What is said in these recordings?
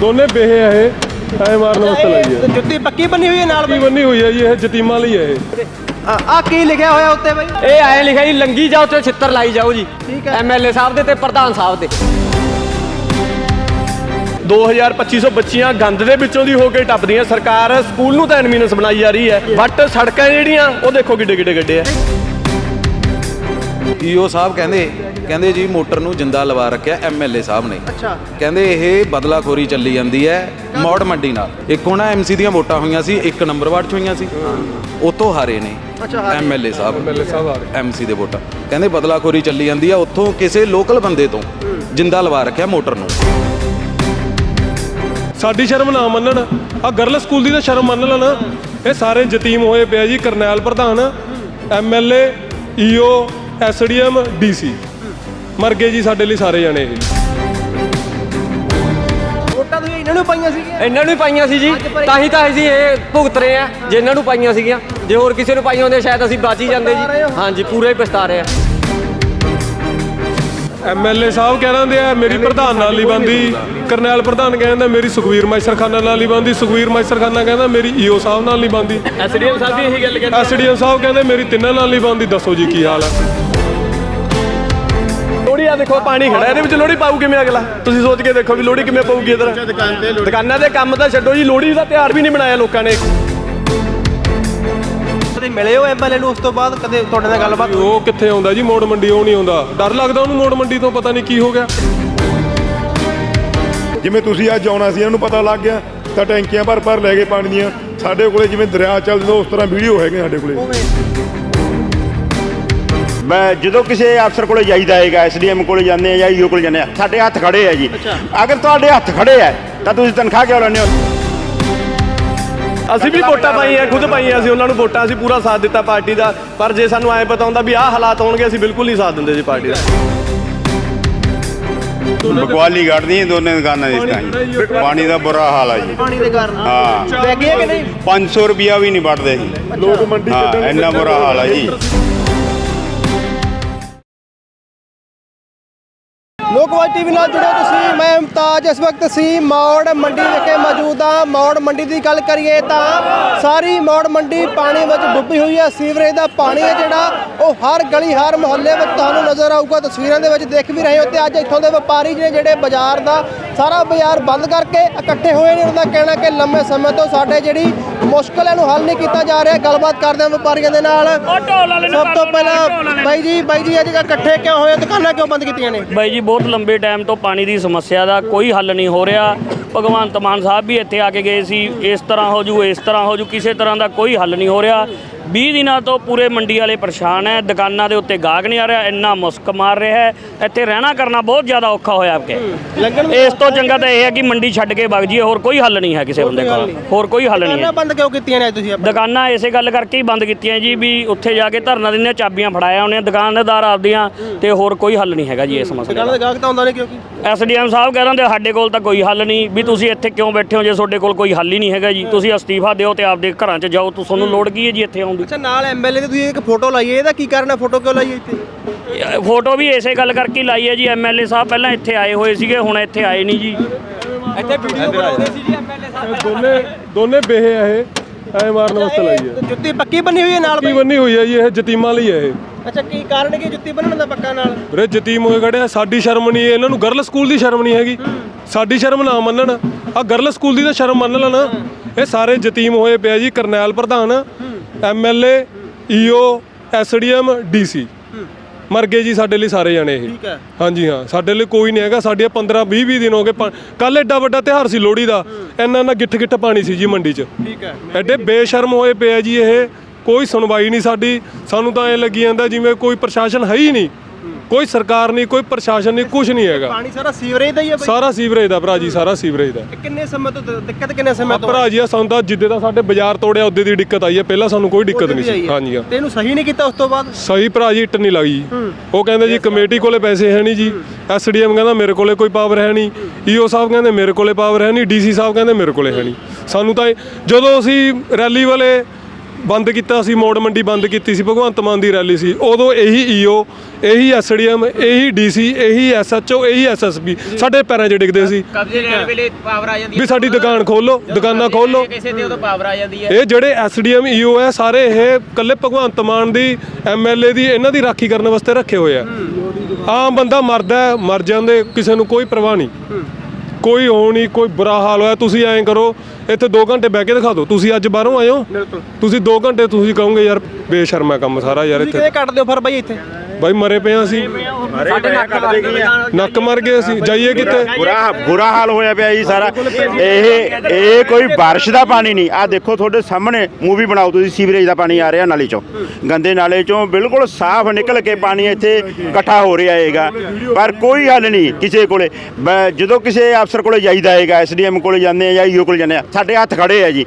ਦੋਨੇ ਬੇਹੇ ਆ ਇਹ ਐ ਮਾਰਨ ਵਾਸਤੇ ਲਾਈ ਹੈ ਜੁੱਤੀ ਪੱਕੀ ਬੰਨੀ ਹੋਈ ਹੈ ਨਾਲ ਕੀ ਬੰਨੀ ਹੋਈ ਹੈ ਜੀ ਇਹ ਜਤੀਮਾਂ ਲਈ ਹੈ ਇਹ। ਆ ਕੀ ਲਿਖਿਆ ਹੋਇਆ ਉੱਤੇ ਬਈ? ਇਹ ਆਏ ਲਿਖਿਆ ਜੀ ਲੰਗੀ ਜਾਓ ਤੇ ਛਿੱਤਰ ਲਾਈ ਜਾਓ ਜੀ। ਠੀਕ ਹੈ। ਐਮਐਲਏ ਸਾਹਿਬ ਦੇ ਤੇ ਪ੍ਰਧਾਨ ਸਾਹਿਬ ਦੇ। 2250 ਬੱਚੀਆਂ ਗੰਦ ਦੇ ਵਿੱਚੋਂ ਦੀ ਹੋ ਕੇ ਟੱਪਦੀਆਂ। ਸਰਕਾਰ ਸਕੂਲ ਨੂੰ ਤਾਂ ਐਨਮੀਨਸ ਬਣਾਈ ਜਾ ਰਹੀ ਹੈ। ਬਟ ਸੜਕਾਂ ਜਿਹੜੀਆਂ ਉਹ ਦੇਖੋ ਕਿੱਡੇ ਕਿੱਡੇ ਗੱਡੇ ਆ। ਈਓ ਸਾਹਿਬ ਕਹਿੰਦੇ ਕਹਿੰਦੇ ਜੀ ਮੋਟਰ ਨੂੰ ਜਿੰਦਾ ਲਵਾ ਰੱਖਿਆ ਐਮਐਲਏ ਸਾਹਿਬ ਨੇ। ਅੱਛਾ। ਕਹਿੰਦੇ ਇਹ ਬਦਲਾਖੋਰੀ ਚੱਲੀ ਜਾਂਦੀ ਹੈ ਮੌੜ ਮੰਡੀ ਨਾਲ। ਇੱਕ ਉਹਨਾਂ ਐਮਸੀ ਦੀਆਂ ਵੋਟਾਂ ਹੋਈਆਂ ਸੀ ਇੱਕ ਨੰਬਰ ਵਾਰਡ 'ਚ ਹੋਈਆਂ ਸੀ। ਉਤੋਂ ਹਾਰੇ ਨੇ ਅੱਛਾ, ਹਾਰੇ। ਐਮਐਲਏ ਸਾਹਿਬ। ਐਮਐਲਏ ਸਾਹਿਬ ਰਹੇ ਐਮਸੀ ਦੇ ਵੋਟਾਂ। ਕਹਿੰਦੇ ਬਦਲਾਖੋਰੀ ਚੱਲੀ ਜਾਂਦੀ ਹੈ ਉੱਥੋਂ ਕਿਸੇ ਲੋਕਲ ਬੰਦੇ ਤੋਂ ਜਿੰਦਾ ਲਵਾ ਰੱਖਿਆ ਮੋਟਰ ਨੂੰ। ਸਾਡੀ ਸ਼ਰਮ ਨਾ ਮੰਨਣ। ਆ ਗਰਲ ਸਕੂਲ ਦੀ ਤਾਂ ਸ਼ਰਮ ਮੰਨ ਲੈਣ। ਇਹ ਸਾਰੇ ਯਤੀਮ ਹੋਏ ਪਿਆ ਜੀ ਕਰਨੈਲ ਪ੍ਰਧਾਨ ਐਮਐਲਏ ਈਓ ਐਸਡੀਐਮ ਡੀਸੀ ਮਰ ਗਏ ਜੀ ਸਾਡੇ ਲਈ ਸਾਰੇ ਜਣੇ ਇਹ। ਵੋਟਾਂ ਤੁਸੀਂ ਇਹਨਾਂ ਨੂੰ ਪਾਈਆਂ ਸੀਗੀਆਂ? ਇਹਨਾਂ ਨੂੰ ਹੀ ਪਾਈਆਂ ਸੀ ਜੀ। ਤਾਂ ਹੀ ਤਾਂ ਅਸੀਂ ਇਹ ਭੁਗਤ ਰਹੇ ਆ ਜੇ ਇਹਨਾਂ ਨੂੰ ਪਾਈਆਂ ਸੀਗੀਆਂ। ਜੇ ਹੋਰ ਕਿਸੇ ਨੂੰ ਪਾਈਆਂ ਹੁੰਦੀਆਂ ਸ਼ਾਇਦ ਅਸੀਂ ਬਚ ਹੀ ਜਾਂਦੇ ਜੀ। ਹਾਂਜੀ ਪੂਰੇ ਹੀ ਪਛਤਾ ਰਹੇ ਆ। ਐਮਐਲਏ ਸਾਹਿਬ ਕਹਿ ਰਹੇ ਆ ਮੇਰੀ ਪ੍ਰਧਾਨ ਨਾਲ ਹੀ ਬੰਦੀ। ਕਰਨੈਲ ਪ੍ਰਧਾਨ ਕਹਿੰਦਾ ਮੇਰੀ ਸੁਖਵੀਰ ਮਾਈਸਰਖਾਨਾ ਨਾਲ ਹੀ ਬੰਦੀ। ਸੁਖਵੀਰ ਮਾਈਸਰਖਾਨਾ ਕਹਿੰਦਾ ਮੇਰੀ ਈਓ ਸਾਹਿਬ ਨਾਲ ਹੀ ਬੰਦੀ। ਐਸਡੀਐਮ ਸਾਹਿਬ ਵੀ ਇਹੀ ਗੱਲ ਕਹਿੰਦੇ ਐਸਡੀਐਮ ਸਾਹਿਬ ਕਹਿੰਦੇ ਮੇਰੀ ਤਿੰਨਾਂ ਨਾਲ ਹੀ ਬੰਦੀ। ਦੱਸੋ ਜੀ ਕੀ ਹਾਲ ਹੈ ਲੋੜੀ ਆ ਦੇਖੋ ਪਾਣੀ ਖੜਾ ਇਹਦੇ ਵਿੱਚ ਲੋੜੀ ਪਾਊ ਕਿਵੇਂ ਅਗਲਾ? ਤੁਸੀਂ ਸੋਚ ਕੇ ਦੇਖੋ ਵੀ ਲੋੜੀ ਕਿਵੇਂ ਪਊਗੀ ਇਧਰ। ਦੁਕਾਨਾਂ ਦੇ ਕੰਮ ਤਾਂ ਛੱਡੋ ਜੀ ਲੋੜੀ ਦਾ ਤਿਉਹਾਰ ਵੀ ਨਹੀਂ ਬਣਾਇਆ ਲੋਕਾਂ ਨੇ। ਕਦੇ ਮਿਲੇ ਹੋ ਐਮਐਲਏ ਨੂੰ ਉਸ ਤੋਂ ਬਾਅਦ? ਕਦੇ ਤੁਹਾਡੇ ਨਾਲ ਗੱਲਬਾਤ? ਉਹ ਕਿੱਥੇ ਆਉਂਦਾ ਜੀ? ਮੋੜ ਮੰਡੀ ਉਹ ਨਹੀਂ ਆਉਂਦਾ। ਡਰ ਲੱਗਦਾ ਉਹਨੂੰ ਮੋੜ ਮੰਡੀ ਤੋਂ ਪਤਾ ਨਹੀਂ ਕੀ ਹੋ ਗਿਆ। ਜਿਵੇਂ ਤੁਸੀਂ ਅੱਜ ਆਉਣਾ ਸੀ ਇਹਨੂੰ ਪਤਾ ਲੱਗ ਗਿਆ। ਤਾਂ ਟੈਂਕੀਆਂ ਭਰ ਭਰ ਲੈ ਗਏ ਪਾਣੀ ਦੀਆਂ ਸਾਡੇ ਕੋਲੇ ਜਿਵੇਂ ਦਰਿਆ ਚੱਲਦਾ ਉਸ ਤਰ੍ਹਾਂ ਵੀਡੀਓ ਹੈਗੇ ਸਾਡੇ ਕੋਲੇ। ਮੈਂ ਜਦੋਂ ਕਿਸੇ ਅਫਸਰ ਕੋਲੇ ਜਾਈਦਾ ਹੈਗਾ ਐਸਡੀਐਮ ਕੋਲੇ ਜਾਂਦੇ ਆ ਜਾਂ ਈਓ ਕੋਲੇ ਜਾਂਦੇ ਆ ਸਾਡੇ ਹੱਥ ਖੜੇ ਆ ਜੀ। ਅਗਰ ਤੁਹਾਡੇ ਹੱਥ ਖੜੇ ਆ ਤਾਂ ਤੁਸੀਂ ਤਨਖਾਹ ਕਿਉਂ ਲੈਂਦੇ ਹੋ? ਅਸੀਂ ਵੀ ਵੋਟਾਂ ਪਾਈਆਂ ਖੁਦ ਪਾਈਆਂ ਅਸੀਂ ਉਹਨਾਂ ਨੂੰ ਵੋਟਾਂ ਅਸੀਂ ਪੂਰਾ ਸਾਥ ਦਿੱਤਾ ਪਾਰਟੀ ਦਾ। ਪਰ ਜੇ ਸਾਨੂੰ ਐਂ ਪਤਾ ਹੁੰਦਾ ਵੀ ਆਹ ਹਾਲਾਤ ਹੋਣਗੇ ਅਸੀਂ ਬਿਲਕੁਲ ਨਹੀਂ ਸਾਥ ਦਿੰਦੇ ਜੀ ਪਾਰਟੀ ਦਾ। ਬਕਵਾਲੀ ਕੱਢਦੀਆਂ ਦੋਨੇ ਦੁਕਾਨਾਂ ਦੀ ਇਸ ਟਾਈਮ ਪਾਣੀ ਦਾ ਬੁਰਾ ਹਾਲ ਆ ਜੀ। ਪਾਣੀ ਦੇ ਕਾਰਨ। ਹਾਂ। ਲੈ ਗਏ ਕਿ ਨਹੀਂ? 500 ਰੁਪਿਆ ਵੀ ਨਹੀਂ ਵੜਦੇ ਜੀ। ਲੋਕ ਮੰਡੀ ਹਾਂ ਇੰਨਾ ਬੁਰਾ ਹਾਲ ਆ ਜੀ। ਲੋਕਵਾਈ ਟੀਵੀ ਨਾਲ ਜੁੜੇ ਤੁਸੀਂ। ਮੈਂ ਮੁਮਤਾਜ, ਇਸ ਵਕਤ ਸੀ ਮੌੜ ਮੰਡੀ ਵਿਖੇ ਮੌਜੂਦ ਹਾਂ। ਮੌੜ ਮੰਡੀ ਦੀ ਗੱਲ ਕਰੀਏ ਤਾਂ ਸਾਰੀ ਮੌੜ ਮੰਡੀ ਪਾਣੀ ਵਿੱਚ ਡੁੱਬੀ ਹੋਈ ਹੈ। ਸੀਵਰੇਜ ਦਾ ਪਾਣੀ ਹੈ ਜਿਹੜਾ, ਉਹ ਹਰ ਗਲੀ, ਹਰ ਮੁਹੱਲੇ ਵਿੱਚ ਤੁਹਾਨੂੰ ਨਜ਼ਰ ਆਊਗਾ। ਤਸਵੀਰਾਂ ਦੇ ਵਿੱਚ ਦੇਖ ਵੀ ਰਹੇ ਹੋ ਤੇ ਅੱਜ ਇੱਥੋਂ ਦੇ ਵਪਾਰੀ ਨੇ ਜਿਹੜੇ ਬਾਜ਼ਾਰ ਦਾ ਸਾਰਾ ਬਾਜ਼ਾਰ ਬੰਦ ਕਰਕੇ ਇਕੱਠੇ ਹੋਏ ਨੇ। ਉਹਨਾਂ ਦਾ ਕਹਿਣਾ ਕਿ ਲੰਮੇ ਸਮੇਂ ਤੋਂ ਸਾਡੇ ਜਿਹੜੀ ਮੁਸ਼ਕਲ ਨੂੰ ਹੱਲ ਨਹੀਂ ਕੀਤਾ ਜਾ ਰਿਹਾ। ਗੱਲਬਾਤ ਕਰਦੇ ਹਾਂ ਵਪਾਰੀਆਂ ਦੇ ਨਾਲ। ਸਭ ਤੋਂ ਪਹਿਲਾਂ ਬਾਈ ਜੀ ਬਾਈ ਜੀ ਅੱਜ ਇਕੱਠੇ ਕਿਉਂ ਹੋਏ ਦੁਕਾਨਾਂ ਕਿਉਂ ਬੰਦ ਕੀਤੀਆਂ ਨੇ? ਬਾਈ ਜੀ ਬਹੁਤ ਲੰਬੇ ਟਾਈਮ ਤੋਂ ਪਾਣੀ ਦੀ ਸਮੱਸਿਆ ਦਾ ਕੋਈ ਹੱਲ ਨਹੀਂ ਹੋ ਰਿਹਾ। ਭਗਵੰਤ ਮਾਨ ਸਾਹਿਬ ਵੀ ਇੱਥੇ ਆ ਕੇ ਗਏ ਸੀ। ਇਸ ਤਰ੍ਹਾਂ ਹੋ ਜੂ ਇਸ ਤਰ੍ਹਾਂ ਹੋ ਜੂ ਕਿਸੇ ਤਰ੍ਹਾਂ ਦਾ ਕੋਈ ਹੱਲ ਨਹੀਂ ਹੋ ਰਿਹਾ। 20 ਦਿਨਾਂ ਤੋਂ ਪੂਰੇ ਮੰਡੀ ਵਾਲੇ ਪਰੇਸ਼ਾਨ ਹੈ। ਦੁਕਾਨਾਂ ਦੇ ਉੱਤੇ ਗਾਹਕ ਨਹੀਂ ਆ ਰਿਹਾ ਇੰਨਾ ਮੁਸਕ ਮਾਰ ਰਿਹਾ ਹੈ। ਇੱਥੇ ਰਹਿਣਾ ਕਰਨਾ ਬਹੁਤ ਜ਼ਿਆਦਾ ਔਖਾ ਹੋਇਆ ਕਿ ਇਸ ਤੋਂ ਚੰਗਾ ਤਾਂ ਇਹ ਹੈ ਕਿ ਮੰਡੀ ਛੱਡ ਕੇ ਵਗ ਜਾਈਏ ਹੋਰ ਕੋਈ ਹੱਲ ਨਹੀਂ ਹੈ ਕਿਸੇ ਬੰਦੇ ਕੋਲ। ਹੋਰ ਕੋਈ ਹੱਲ ਨਹੀਂ ਹੈ। ਬੰਦ ਕਿਉਂ ਕੀਤੀਆਂ ਨੇ ਤੁਸੀਂ? ਦੁਕਾਨਾਂ ਇਸੇ ਗੱਲ ਕਰਕੇ ਹੀ ਬੰਦ ਕੀਤੀਆਂ ਜੀ ਵੀ ਉੱਥੇ ਜਾ ਕੇ ਧਰਨਾ ਦਿੰਦੇ ਚਾਬੀਆਂ ਫੜਾਇਆ ਉਹਨੇ ਦੁਕਾਨਦਾਰ ਆਪਦੀਆਂ ਤੇ ਹੋਰ ਕੋਈ ਹੱਲ ਨਹੀਂ ਹੈਗਾ ਜੀ ਇਸ ਮਸਲੇ ਦਾ। ਦੁਕਾਨਾਂ ਦੇ ਗਾਹਕ ਤਾਂ ਆਉਂਦਾ ਨਹੀਂ ਕਿਉਂਕਿ? ਐਸਡੀਐਮ ਸਾਹਿਬ ਕਹਿ ਰਹੇ ਸਾਡੇ ਕੋਲ ਤਾਂ ਕੋਈ ਹੱਲ ਨਹੀਂ। ਵੀ ਤੁਸੀਂ ਇੱਥੇ ਕਿਉਂ ਬੈਠੇ ਹੋ ਜੇ ਤੁਹਾਡੇ ਕੋਲ ਕੋਈ ਹੱਲ ਹੀ ਨਹੀਂ ਹੈਗਾ ਜੀ। ਤੁਸੀਂ ਅਸਤੀਫਾ ਦਿਓ ਤੇ ਆਪਦੇ ਘਰਾਂ 'ਚ ਜਾਓ। ਤੁਹਾਨੂੰ ਲੋੜ ਕੀ ਹੈ ਜੀ ਇੱਥੇ ਆਉਣ ਦੀ ਅੱਛਾ ਨਾਲ ਐਮਐਲਏ ਦੀ ਤੁਸੀਂ ਇੱਕ ਫੋਟੋ ਲਾਈ ਹੈ ਇਹਦਾ ਕੀ ਕਾਰਨ ਹੈ? ਫੋਟੋ ਕਿਉਂ ਲਾਈ ਹੈ ਇੱਥੇ? ਫੋਟੋ ਵੀ ਇਸੇ ਗੱਲ ਕਰਕੇ ਲਾਈ ਹੈ ਜੀ ਐਮਐਲਏ ਸਾਹਿਬ ਪਹਿਲਾਂ ਇੱਥੇ ਆਏ ਹੋਏ ਸੀਗੇ ਹੁਣ ਇੱਥੇ ਆਏ ਨਹੀਂ ਜੀ। ਇੱਥੇ ਵੀਡੀਓ ਬਣਾਉਂਦੇ ਸੀ ਜੀ ਐਮਐਲਏ ਸਾਹਿਬ ਦੋਨੇ ਦੋਨੇ ਬੇਹੇ ਆ ਇਹ ਐ ਮਾਰਨ ਵਾਸਤੇ ਲਾਈ ਹੈ। ਜੁੱਤੀ ਪੱਕੀ ਬੰਨੀ ਹੋਈ ਹੈ ਨਾਲ ਕੀ ਬੰਨੀ ਹੋਈ ਹੈ ਜੀ ਇਹ ਜਤੀਮਾਂ ਲਈ ਹੈ ਇਹ। ਅੱਛਾ ਕੀ ਕਾਰਨ ਕੀ ਜੁੱਤੀ ਬੰਨਣ ਦਾ ਪੱਕਾ ਨਾਲ? ਵੀਰੇ ਜਤੀਮ ਹੋਏ ਖੜੇ ਆ ਸਾਡੀ ਸ਼ਰਮ ਨਹੀਂ ਇਹਨਾਂ ਨੂੰ ਗਰਲ ਸਕੂਲ ਦੀ ਸ਼ਰਮ ਨਹੀਂ ਹੈਗੀ। ਸਾਡੀ ਸ਼ਰਮ ਨਾ ਮੰਨਣ। ਆ ਗਰਲ ਸਕੂਲ ਦੀ ਤਾਂ ਸ਼ਰਮ ਮੰਨ ਲੈਣ। ਇਹ ਸਾਰੇ ਜਤੀਮ ਹੋਏ ਪਿਆ ਜੀ ਕਰਨੈਲ ਪ੍ਰਧਾਨ। ਐਮਐਲਏ ਈਓ ਐਸਡੀਐਮ ਡੀਸੀ ਮਰ ਗਏ ਜੀ ਸਾਡੇ ਲਈ ਸਾਰੇ ਜਣੇ ਇਹ। ਠੀਕ ਹੈ। ਹਾਂਜੀ ਹਾਂ ਸਾਡੇ ਲਈ ਕੋਈ ਨਹੀਂ ਹੈਗਾ। ਸਾਡੇ 15 20 20 ਦਿਨ ਹੋ ਗਏ ਕੱਲ ਐਡਾ ਵੱਡਾ ਤਿਉਹਾਰ ਸੀ ਲੋਹੜੀ ਦਾ। ਇੰਨਾ ਇੰਨਾ ਗਿੱਠ ਗਿੱਠ ਪਾਣੀ ਸੀ ਜੀ ਮੰਡੀ 'ਚ। ਠੀਕ ਹੈ। ਐਡੇ ਬੇਸ਼ਰਮ ਹੋਏ ਪਏ ਆ ਜੀ ਇਹ। ਕੋਈ ਸੁਣਵਾਈ ਨਹੀਂ ਸਾਡੀ। ਸਾਨੂੰ ਤਾਂ ਐ ਲੱਗੀ ਜਾਂਦਾ ਜਿਵੇਂ ਕੋਈ ਪ੍ਰਸ਼ਾਸਨ ਹੈ ਹੀ ਨਹੀਂ। ਕੋਈ ਸਰਕਾਰ ਨਹੀਂ ਕੋਈ ਪ੍ਰਸ਼ਾਸਨ ਨਹੀਂ ਕੁਝ ਨਹੀਂ ਹੈਗਾ। ਪਾਣੀ ਸਾਰਾ ਸੀਵਰੇਜ ਦਾ ਹੀ ਹੈ ਬਈ। ਸਾਰਾ ਸੀਵਰੇਜ ਦਾ ਭਰਾ ਜੀ ਸਾਰਾ ਸੀਵਰੇਜ ਦਾ। ਇਹ ਕਿੰਨੇ ਸਮੇਂ ਤੋਂ ਦ- ਦਿੱਕਤ ਕਿੰਨੇ ਸਮੇਂ ਤੋਂ ਭਰਾ ਜੀ ਆ ਸਾਨੂੰ ਤਾਂ ਜਿੱਦੇ ਦਾ ਸਾਡੇ ਬਾਜ਼ਾਰ ਤੋੜਿਆ ਉਹਦੇ ਦੀ ਦਿੱਕਤ ਆਈ ਹੈ। ਪਹਿਲਾਂ ਸਾਨੂੰ ਕੋਈ ਦਿੱਕਤ ਨਹੀਂ ਸੀ। ਹਾਂਜੀ ਹਾਂ। ਤੇ ਇਹਨੂੰ ਸਹੀ ਨਹੀਂ ਕੀਤਾ ਉਸ ਤੋਂ ਬਾਅਦ? ਸਹੀ ਭਰਾ ਜੀ ਇੱਟ ਨਹੀਂ ਲੱਗੀ। ਜੀ ਉਹ ਕਹਿੰਦੇ ਜੀ ਕਮੇਟੀ ਕੋਲੇ ਪੈਸੇ ਹੈ ਨਹੀਂ ਜੀ। ਐਸਡੀਐਮ ਕਹਿੰਦਾ ਮੇਰੇ ਕੋਲੇ ਕੋਈ ਪਾਵਰ ਹੈ ਨਹੀਂ। ਈਓ ਸਾਹਿਬ ਕਹਿੰਦੇ ਮੇਰੇ ਕੋਲੇ ਪਾਵਰ ਹੈ ਨਹੀਂ। ਡੀਸੀ ਸਾਹਿਬ ਕਹਿੰਦੇ ਮੇਰੇ ਕੋਲੇ ਹੈ ਨਹੀਂ। ਸਾਨੂੰ ਤਾਂ ਇਹ- ਜਦੋਂ ਅਸੀਂ ਰੈਲੀ ਵਾਲੇ ਬੰਦ ਕੀਤਾ ਸੀ ਮੋੜ ਮੰਡੀ ਬੰਦ ਕੀਤੀ ਸੀ ਭਗਵੰਤ ਮਾਨ ਦੀ ਰੈਲੀ ਸੀ। ਉਦੋਂ ਇਹੀ ਈਓ ਇਹੀ ਐਸਡੀਐਮ ਇਹੀ ਡੀਸੀ ਇਹੀ ਐਸਐਚਓ ਇਹੀ ਐਸਐਸਪੀ ਸਾਡੇ ਪੈਰਾਂ 'ਚ ਡਿੱਗਦੇ ਸੀ। ਕਬਜ਼ੇ ਲੈਣ ਵੇਲੇ ਪਾਵਰ ਆ ਜਾਂਦੀ ਵੀ ਸਾਡੀ ਦੁਕਾਨ ਖੋਲੋ ਦੁਕਾਨਾਂ ਖੋਲੋ। ਕਿਸੇ ਤੇ ਉਦੋਂ ਪਾਵਰ ਆ ਜਾਂਦੀ ਹੈ। ਇਹ ਜਿਹੜੇ ਐਸਡੀਐਮ ਈਓ ਹੈ ਸਾਰੇ ਇਹ ਕੱਲੇ ਭਗਵੰਤ ਮਾਨ ਦੀ ਐਮਐਲਏ ਦੀ ਇਹਨਾਂ ਦੀ ਰਾਖੀ ਕਰਨ ਵਾਸਤੇ ਰੱਖੇ ਹੋਏ ਆ। ਆਮ ਬੰਦਾ ਮਰਦਾ ਮਰ ਜਾਂਦੇ ਕਿਸੇ ਨੂੰ ਕੋਈ ਪਰਵਾਹ ਨਹੀਂ। ਕੋਈ ਹੋ ਨਹੀਂ ਕੋਈ ਬੁਰਾ ਹਾਲ ਹੋਇਆ ਤੁਸੀਂ ਐਂ ਕਰੋ ਇੱਥੇ 2 ਘੰਟੇ ਬਹਿ ਕੇ ਦਿਖਾ ਦਿਓ। ਤੁਸੀਂ ਅੱਜ ਬਾਹਰੋਂ ਆਏ ਹੋ? ਤੁਸੀਂ 2 ਘੰਟੇ ਤੁਸੀਂ ਕਹੋਗੇ ਯਾਰ ਬੇਸ਼ਰਮਾ ਕੰਮ ਸਾਰਾ ਯਾਰ ਇੱਥੇ। ਕਿਵੇਂ ਕੱਟ ਦਿਓ ਫਿਰ ਬਾਈ ਇੱਥੇ? ਬਾਈ ਮਰੇ ਪਏ ਹਾਂ ਅਸੀਂ। ਨੱਕ ਮਰ ਗਏ ਅਸੀਂ ਜਾਈਏ ਕਿੱਥੇ ਬੁਰਾ ਬੁਰਾ ਹਾਲ ਹੋਇਆ ਪਿਆ ਜੀ ਸਾਰਾ। ਇਹ ਇਹ ਕੋਈ ਬਾਰਿਸ਼ ਦਾ ਪਾਣੀ ਨਹੀਂ। ਆ ਦੇਖੋ ਤੁਹਾਡੇ ਸਾਹਮਣੇ ਮੂਵੀ ਬਣਾਓ ਤੁਸੀਂ ਸੀਵਰੇਜ ਦਾ ਪਾਣੀ ਆ ਰਿਹਾ ਨਾਲੇ ਚੋਂ। ਗੰਦੇ ਨਾਲੇ ਚੋਂ ਬਿਲਕੁਲ ਸਾਫ਼ ਨਿਕਲ ਕੇ ਪਾਣੀ ਇੱਥੇ ਇਕੱਠਾ ਹੋ ਰਿਹਾ ਹੈਗਾ। ਪਰ ਕੋਈ ਹੱਲ ਨਹੀਂ ਕਿਸੇ ਕੋਲੇ। ਜਦੋਂ ਕਿਸੇ ਅਫਸਰ ਕੋਲੇ ਜਾਈਦਾ ਹੈਗਾ ਐਸਡੀਐਮ ਕੋਲੇ ਜਾਂਦੇ ਆ ਜਾਂ ਈਓ ਕੋਲੇ ਜਾਂਦੇ ਆ ਸਾਡੇ ਹੱਥ ਖੜੇ ਆ ਜੀ।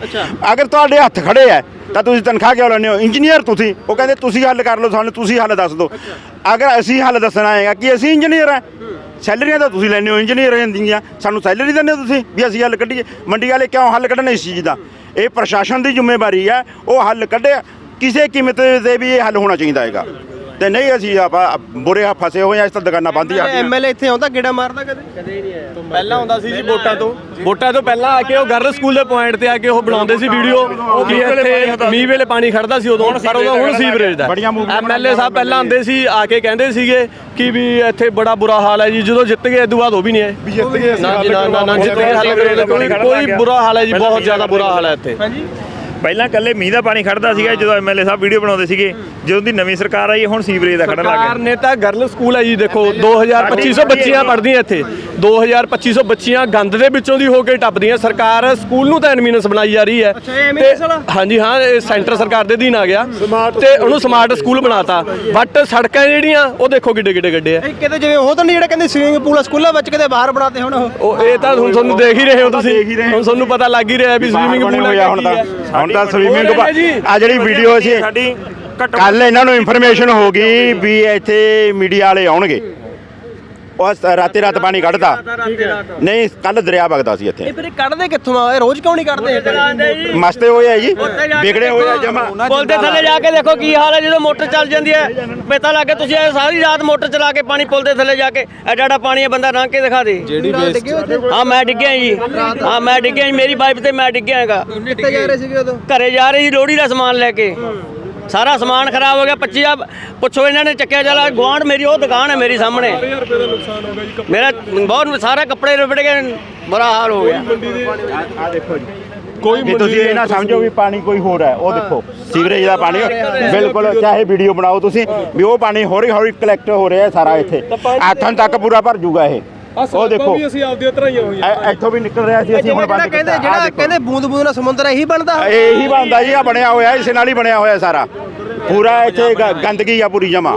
ਅਗਰ ਤੁਹਾਡੇ ਹੱਥ ਖੜੇ ਆ ਤਾਂ ਤੁਸੀਂ ਤਨਖਾਹ ਕਿਉਂ ਲੈਂਦੇ ਹੋ? ਇੰਜੀਨੀਅਰ ਤੁਸੀਂ। ਉਹ ਕਹਿੰਦੇ ਤੁਸੀਂ ਹੱਲ ਕਰ ਲਓ ਸਾਨੂੰ ਤੁਸੀਂ ਹੱਲ ਦੱਸ ਦਿਓ। ਅਗਰ ਅਸੀਂ ਹੱਲ ਦੱਸਣਾ ਹੈਗਾ ਕਿ ਅਸੀਂ ਇੰਜੀਨੀਅਰ ਆ ਸੈਲਰੀਆਂ ਤਾਂ ਤੁਸੀਂ ਲੈਂਦੇ ਹੋ ਇੰਜੀਨੀਅਰ ਦੀਆਂ ਸਾਨੂੰ ਸੈਲਰੀ ਦਿੰਦੇ ਹੋ ਤੁਸੀਂ ਵੀ ਅਸੀਂ ਹੱਲ ਕੱਢੀਏ। ਮੰਡੀ ਵਾਲੇ ਕਿਉਂ ਹੱਲ ਕੱਢਣਾ ਇਸ ਚੀਜ਼ ਦਾ? ਇਹ ਪ੍ਰਸ਼ਾਸਨ ਦੀ ਜ਼ਿੰਮੇਵਾਰੀ ਹੈ, ਉਹ ਹੱਲ ਕੱਢੇ। ਕਿਸੇ ਕੀਮਤ ਤੇ ਵੀ ਇਹ ਹੱਲ ਹੋਣਾ ਚਾਹੀਦਾ ਹੈਗਾ। ਤੇ ਨਹੀਂ ਅਸੀਂ ਆਪਾਂ ਬੁਰੇ ਆ ਫਸੇ ਹੋਏ ਆ ਇਸ ਤਾਂ ਦੁਕਾਨਾਂ ਬੰਦ ਹੀ ਆ ਗਈਆਂ। ਐਮਐਲਏ ਇੱਥੇ ਆਉਂਦਾ ਗੇੜਾ ਮਾਰਦਾ ਕਦੇ? ਪਹਿਲਾਂ ਆਉਂਦਾ ਸੀ ਜੀ ਵੋਟਾਂ ਤੋਂ। ਵੋਟਾਂ ਤੋਂ ਪਹਿਲਾਂ ਆ ਕੇ ਉਹ ਗਰਲ ਸਕੂਲ ਦੇ ਪੁਆਇੰਟ ਤੇ ਆ ਕੇ ਉਹ ਬਣਾਉਂਦੇ ਸੀ ਵੀਡੀਓ ਕਿ ਇੱਥੇ ਮੀਂਹ ਵੇਲੇ ਪਾਣੀ ਖੜਦਾ ਸੀ ਉਦੋਂ ਪਰ ਉਦੋਂ ਹੁਣ ਸੀਵਰੇਜ ਦਾ। ਐਮਐਲਏ ਸਾਹਿਬ ਪਹਿਲਾਂ ਆਉਂਦੇ ਸੀ। ਆ ਕੇ ਕਹਿੰਦੇ ਸੀਗੇ ਕਿ ਵੀ ਇੱਥੇ ਬੜਾ ਬੁਰਾ ਹਾਲ ਹੈ ਜੀ ਜਦੋਂ ਜਿੱਤ ਗਏ ਇਦੋਂ ਬਾਅਦ ਉਹ ਵੀ ਨਹੀਂ ਆਏ। ਵੀ ਜਿੱਤ ਗਏ ਅਸੀਂ ਨਾ ਜੀ ਨਾ ਨਾ ਨਾ ਜਿੱਤ ਗਏ ਹੱਲ ਕਰੋ ਕੋਈ ਕੋਈ ਬੁਰਾ ਹਾਲ ਹੈ ਜੀ ਬਹੁਤ ਜ਼ਿਆਦਾ ਬੁਰਾ ਹਾਲ ਹੈ ਇੱਥੇ। ਪਹਿਲਾਂ ਕੱਲੇ ਮੀਂਹ ਦਾ ਪਾਣੀ ਖੜਦਾ ਸੀਗਾ ਜਦੋਂ ਐਮਐਲਏ ਸਾਹਿਬ ਵੀਡੀਓ ਬਣਾਉਂਦੇ ਸੀਗੇ। ਜਦੋਂ ਦੀ ਨਵੀਂ ਸਰਕਾਰ ਆਈ ਹੈ, ਹੁਣ ਸੀਵਰੇਜ ਦਾ ਖੜਨ ਲੱਗ ਸਰਕਾਰ ਗਿਆ। ਨੇ ਤਾਂ ਗਰਲ ਸਕੂਲ ਹੈ ਜੀ ਦੇਖੋ 2250 ਬੱਚੀਆਂ ਪੜ੍ਹਦੀਆਂ ਇੱਥੇ। 2250 ਬੱਚੀਆਂ ਗੰਦ ਦੇ ਵਿੱਚੋਂ ਦੀ ਹੋ ਕੇ ਟੱਪਦੀਆਂ। ਸਰਕਾਰ ਸਕੂਲ ਨੂੰ ਤਾਂ ਐਨਮੀਨਸ ਬਣਾਈ ਜਾ ਰਹੀ ਹੈ। ਵਾਲਾ? ਹਾਂਜੀ ਹਾਂ ਇਹ ਸੈਂਟਰ ਸਰਕਾਰ ਦੇ ਅਧੀਨ ਆ ਗਿਆ। ਤੇ ਉਹਨੂੰ ਸਮਾਰਟ ਸਕੂਲ ਬਣਾਤਾ। ਬਟ ਸੜਕਾਂ ਜਿਹੜੀਆਂ ਉਹ ਦੇਖੋ ਕਿੱਡੇ ਕਿੱਡੇ ਗੱਡੇ ਆ। ਇਹ ਕਿਤੇ ਜਿਵੇਂ ਉਹ ਤਾਂ ਨਹੀਂ ਜਿਹੜੇ ਕਹਿੰਦੇ ਸਵਿਮਿੰਗ ਪੂਲ ਸਕੂਲਾਂ ਵਿੱਚ ਕਿਤੇ ਬਾਹਰ ਬਣਾਤੇ ਹੁਣ ਉਹ। ਉਹ ਇਹ ਤਾਂ ਹੁਣ ਤੁਹਾਨੂੰ ਦੇਖ ਹੀ ਰਹੇ ਹੋ ਤੁਸੀਂ। ਹੁਣ ਤੁਹਾਨੂੰ ਪਤਾ ਲੱਗ ਹੀ ਰਿਹਾ ਵੀ ਸਵੀਮਿੰਗ ਪੂਲ ਆ ਹੁਣ ਤਾਂ। ਹੁਣ ਤਾਂ ਸਵੀਮਿੰਗ। ਆ ਜਿਹੜੀ ਵੀਡੀਓ ਸੀ ਕੱਲ ਇਹਨਾਂ ਨੂੰ ਇਨਫੋਰਮੇਸ਼ਨ ਹੋ ਗਈ ਵੀ ਇੱਥੇ ਮੀਡੀਆ ਵਾਲੇ ਆਉਣਗੇ ਉਹ ਰਾਤੇ ਰਾਤ ਪਾਣੀ ਕੱਢਦਾ। ਨਹੀਂ ਕੱਲ ਦਰਿਆ ਵਗਦਾ ਸੀ ਇੱਥੇ। ਇਹ ਫਿਰ ਇਹ ਕੱਢਦੇ ਕਿੱਥੋਂ ਆ? ਇਹ ਰੋਜ਼ ਕਿਉਂ ਨਹੀਂ ਕੱਢਦੇ? ਮਸਤੇ ਹੋਏ ਆ ਜੀ। ਵਿਗੜੇ ਹੋਏ ਆ ਜਮਾ। ਪੁਲ ਦੇ ਥੱਲੇ ਜਾ ਕੇ ਦੇਖੋ ਕੀ ਹਾਲ ਹੈ ਜਦੋਂ ਮੋਟਰ ਚੱਲ ਜਾਂਦੀ ਹੈ। ਪਤਾ ਲੱਗ ਗਿਆ ਤੁਸੀਂ ਇਹ ਸਾਰੀ ਰਾਤ ਮੋਟਰ ਚਲਾ ਕੇ ਪਾਣੀ ਪੁਲ ਦੇ ਥੱਲੇ ਜਾ ਕੇ ਐਡਾ ਐਡਾ ਪਾਣੀ ਹੈ ਬੰਦਾ ਲੰਘ ਕੇ ਦਿਖਾ ਦੇ। ਹਾਂ ਮੈਂ ਡਿੱਗਿਆ ਜੀ। ਹਾਂ ਮੈਂ ਡਿੱਗਿਆ ਜੀ ਮੇਰੀ ਵਾਈਫ ਤੇ ਮੈਂ ਡਿੱਗਿਆ ਹੈਗਾ। ਕਿੱਥੇ ਜਾ ਰਹੇ ਸੀਗੇ ਉਦੋਂ? ਘਰੇ ਜਾ ਰਹੀ ਸੀ ਲੋਹੜੀ ਦਾ ਸਮਾਨ ਲੈ ਕੇ। ਸਾਰਾ ਸਮਾਨ ਖਰਾਬ ਹੋ ਗਿਆ 25 ਆ ਪੁੱਛੋ ਇਹਨਾਂ ਨੇ ਚੱਕਿਆ ਚਲਾ ਗਵਾਂਢ ਮੇਰੀ ਉਹ ਦੁਕਾਨ ਹੈ ਮੇਰੀ ਸਾਹਮਣੇ। ਮੇਰਾ ਬਹੁਤ ਸਾਰੇ ਕੱਪੜੇ ਰੁੜ ਗਏ ਬੁਰਾ ਹਾਲ ਹੋ ਗਿਆ। ਕੋਈ ਜੇ। ਤੁਸੀਂ ਇਹ ਨਾ ਸਮਝੋ ਵੀ ਪਾਣੀ ਕੋਈ ਹੋਰ ਹੈ ਉਹ ਦੇਖੋ ਸੀਵਰੇਜ ਦਾ ਪਾਣੀ ਬਿਲਕੁਲ ਚਾਹੇ ਵੀਡੀਓ ਬਣਾਓ ਤੁਸੀਂ ਵੀ ਉਹ ਪਾਣੀ ਹੌਲੀ ਹੌਲੀ ਕਲੈਕਟ ਹੋ ਰਿਹਾ ਹੈ ਸਾਰਾ ਇੱਥੇ। ਆਥਣ ਤੱਕ ਪੂਰਾ ਭਰ ਜੂਗਾ ਇਹ। ਉਹ ਦੇਖੋ। ਵੀ ਅਸੀਂ ਆਪਦੀਆਂ ਧਰਾਈਆਂ ਹੋਈਆਂ। ਇੱਥੋਂ ਵੀ ਨਿਕਲ ਰਿਹਾ ਸੀ ਅਸੀਂ ਹੁਣ ਜਿਹੜਾ ਬੰਦ ਕਹਿੰਦੇ ਜਿਹੜਾ। ਕਹਿੰਦੇ ਬੂੰਦ ਬੂੰਦ ਨਾਲ ਸਮੁੰਦਰ ਇਹੀ ਬਣਦਾ। ਇਹੀ ਬਣਦਾ ਜੀ ਆ ਬਣਿਆ ਹੋਇਆ ਇਸੇ ਨਾਲ ਹੀ ਬਣਿਆ ਹੋਇਆ ਸਾਰਾ। ਪੂਰਾ ਇੱਥੇ ਗ- ਗੰਦਗੀ ਆ ਪੂਰੀ ਜਮਾ।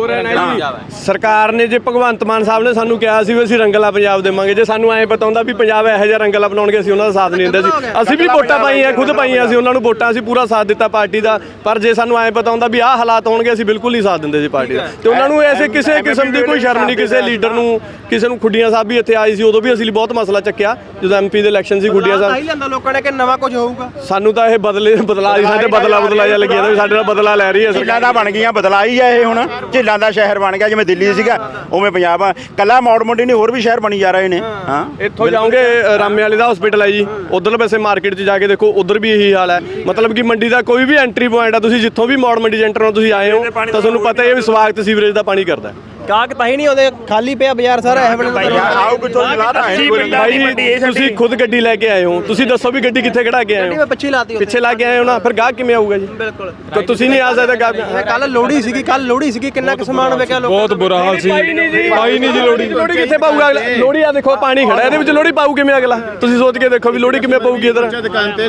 ਸਰਕਾਰ ਨੇ ਜੇ ਭਗਵੰਤ ਮਾਨ ਸਾਹਿਬ ਨੇ ਸਾਨੂੰ ਕਿਹਾ ਸੀ ਵੀ ਅਸੀਂ ਰੰਗਲਾ ਪੰਜਾਬ ਦੇਵਾਂਗੇ ਜੇ ਸਾਨੂੰ ਐਂ ਪਤਾ ਹੁੰਦਾ ਵੀ ਪੰਜਾਬ ਇਹੋ ਜਿਹਾ ਰੰਗਲਾ ਬਣਾਉਣਗੇ ਅਸੀਂ ਉਹਨਾਂ ਦਾ ਸਾਥ ਨਹੀਂ ਦਿੰਦੇ। ਸੀ ਅਸੀਂ ਵੀ ਵੋਟਾਂ ਪਾਈਆਂ ਖੁਦ ਪਾਈਆਂ ਸੀ ਉਹਨਾਂ ਨੂੰ ਵੋਟਾਂ ਅਸੀਂ ਪੂਰਾ ਸਾਥ ਦਿੱਤਾ ਪਾਰਟੀ ਦਾ। ਪਰ ਜੇ ਸਾਨੂੰ ਐਂ ਪਤਾ ਹੁੰਦਾ ਵੀ ਆਹ ਹਾਲਾਤ ਹੋਣਗੇ ਅਸੀਂ ਬਿਲਕੁਲ ਨਹੀਂ ਸਾਥ ਦਿੰਦੇ ਸੀ ਪਾਰਟੀ ਦਾ। ਤੇ ਉਹਨਾਂ ਨੂੰ ਐਸੇ ਕਿਸੇ ਕਿਸਮ ਦੀ ਕੋਈ ਸ਼ਰਮ ਨਹੀਂ ਕਿਸੇ ਲੀਡਰ ਨੂੰ ਕਿਸੇ ਨੂੰ ਖੁੱਡੀਆਂ ਸਾਹਿਬ ਵੀ ਇੱਥੇ ਆਈ ਸੀ ਉਦੋਂ ਵੀ ਅਸੀਂ ਬਹੁਤ ਮਸਲਾ ਚੱਕਿਆ ਜਦੋਂ ਐਮਪੀ ਦੇ ਇਲੈਕਸ਼ਨ ਸੀ ਖੁੱਡੀਆਂ ਤਾਂ ਸਾਹਿਬ। ਲੋਕਾਂ ਨੇ ਕਿ ਨਵਾਂ ਕੁਝ ਹੋਊਗਾ। ਸਾਨੂੰ ਤਾਂ ਇਹ ਬਦਲੇ ਬਦਲਾ ਹੀ ਸਾਡੇ ਬਦਲਾ ਬਦਲਾ ਜਿਹਾ ਲੱਗਿਆ ਵੀ ਸਾਡੇ ਨਾਲ ਬਦਲਾ ਲੈ ਰਹੀ ਹੈ ਝੀਲਾਂ ਦਾ ਬਣ ਗਈਆਂ ਬਦਲਾਈ ਆ ਇਹ ਹੁਣ। ਝੀਲਾਂ ਦਾ ਸ਼ਹਿਰ ਬਣ ਗਿਆ ਜਿਵੇਂ ਦਿੱਲੀ ਸੀਗਾ ਉਵੇਂ ਪੰਜਾਬ ਆ। ਕੱਲਾ ਮੌੜ ਮੰਡੀ ਨਹੀਂ ਹੋਰ ਵੀ ਸ਼ਹਿਰ ਬਣੀ ਜਾ ਰਹੇ ਨੇ ਹਾਂ। ਇੱਥੋਂ ਜਾਓਗੇ ਰਾਮੇ ਵਾਲੇ ਦਾ ਹਸਪੀਟਲ ਹੈ ਜੀ। ਉਧਰ ਵੈਸੇ ਮਾਰਕੀਟ 'ਚ ਜਾ ਕੇ ਦੇਖੋ ਉਧਰ ਵੀ ਇਹੀ ਹਾਲ ਹੈ ਮਤਲਬ ਕਿ ਮੰਡੀ ਦਾ ਕੋਈ ਵੀ ਐਂਟਰੀ ਪੁਆਇੰਟ ਆ ਤੁਸੀਂ ਜਿੱਥੋਂ ਵੀ ਮੌੜ ਮੰਡੀ ਐਂਟਰ ਹੋ ਤੁਸੀਂ ਆਏ ਹੋ ਤਾਂ ਤੁਹਾਨੂੰ ਪਤਾ ਹੀ ਹੈ ਵੀ ਸਵਾਗਤ ਸੀਵਰੇਜ ਦਾ ਪਾਣੀ ਕਰਦਾ ਹੈ। ਗਾਹਕ ਤਾਂ ਹੀ ਨਹੀਂ ਆਉਂਦੇ ਖਾਲੀ ਪਿਆ ਬਾਜ਼ਾਰ ਸਾਰਾ ਇਹ ਵੇਲੇ ਆਓ ਕਿੱਥੋਂ ਜਲਾ ਦਾ ਹੈ ਕੋਈ ਭਾਈ ਤੁਸੀਂ ਖੁਦ ਗੱਡੀ ਲੈ ਕੇ ਆਏ ਹੋ। ਤੁਸੀਂ ਦੱਸੋ ਵੀ ਗੱਡੀ ਕਿੱਥੇ ਖੜਾ ਕੇ ਆਏ ਮੈਂ ਹੋ। ਪਿੱਛੇ ਲਾਤੀ ਪਿੱਛੇ ਲਾ ਕੇ ਆਏ ਹੋ ਨਾ ਫਿਰ ਗਾਹਕ ਕਿਵੇਂ ਆਊਗਾ ਜੀ? ਬਿਲਕੁਲ। ਤਾਂ ਤੁਸੀਂ ਨਹੀਂ ਆ ਸਕਦੇ ਗਾਹਕ। ਕੱਲ ਲੋੜੀ ਸੀਗੀ ਕੱਲ ਲੋੜੀ ਸੀਗੀ ਕਿੰਨਾ ਕੁ ਸਮਾਨ ਵੇਕਿਆ ਲੋਕਾਂ ਬਹੁਤ ਬੁਰਾ ਹਾਲ ਸੀ। ਪਾਈ ਨਹੀਂ ਜੀ ਲੋੜੀ ਲੋੜੀ ਕਿੱਥੇ ਪਾਊਗਾ ਅਗਲਾ? ਲੋੜੀ ਆ ਦੇਖੋ ਪਾਣੀ ਖੜਾ ਇਹਦੇ ਵਿੱਚ ਲੋੜੀ ਪਾਊ ਕਿਵੇਂ ਅਗਲਾ? ਤੁਸੀਂ ਸੋਚ ਕੇ ਦੇਖੋ ਵੀ ਲੋੜੀ ਕਿਵੇਂ ਪਾਊਗੀ ਇਧਰ।